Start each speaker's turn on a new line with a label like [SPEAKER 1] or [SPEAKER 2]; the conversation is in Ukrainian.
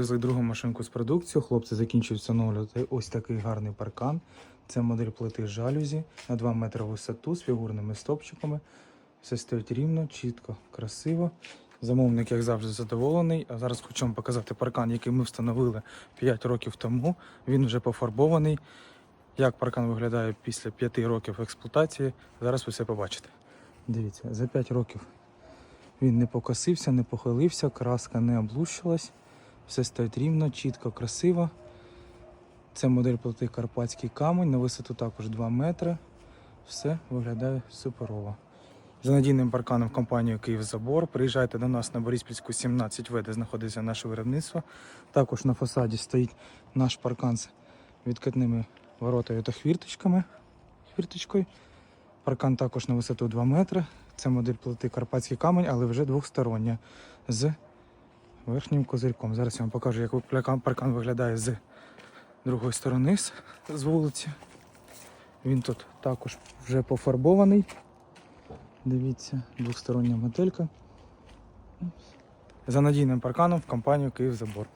[SPEAKER 1] Везли другу машинку з продукцією. Хлопці закінчують встановлювати ось такий гарний паркан. Це модель плити жалюзі на 2 метри висоту з фігурними стопчиками. Все стоїть рівно, чітко, красиво. Замовник, як завжди, задоволений. А зараз хочу вам показати паркан, який ми встановили 5 років тому. Він вже пофарбований. Як паркан виглядає після 5 років експлуатації, зараз ви все побачите. Дивіться, за 5 років він не покосився, не похилився, краска не облущилась. Все стоїть рівно, чітко, красиво. Це модель плити Карпатський камінь, на висоту також 2 метри. Все виглядає суперово. За надійним парканом компанію Київзабор. Приїжджайте до нас на Бориспільську 17В, де знаходиться наше виробництво. Також на фасаді стоїть наш паркан з відкатними воротами та хвірточками. хвірточкою. Паркан також на висоту 2 метри. Це модель плити Карпатський камінь, але вже двохстороння з верхнім козирьком. Зараз я вам покажу, як паркан виглядає з другої сторони, з- вулиці. Він тут також вже пофарбований. Дивіться, двохстороння мотелька. За надійним парканом в компанію Київзабор.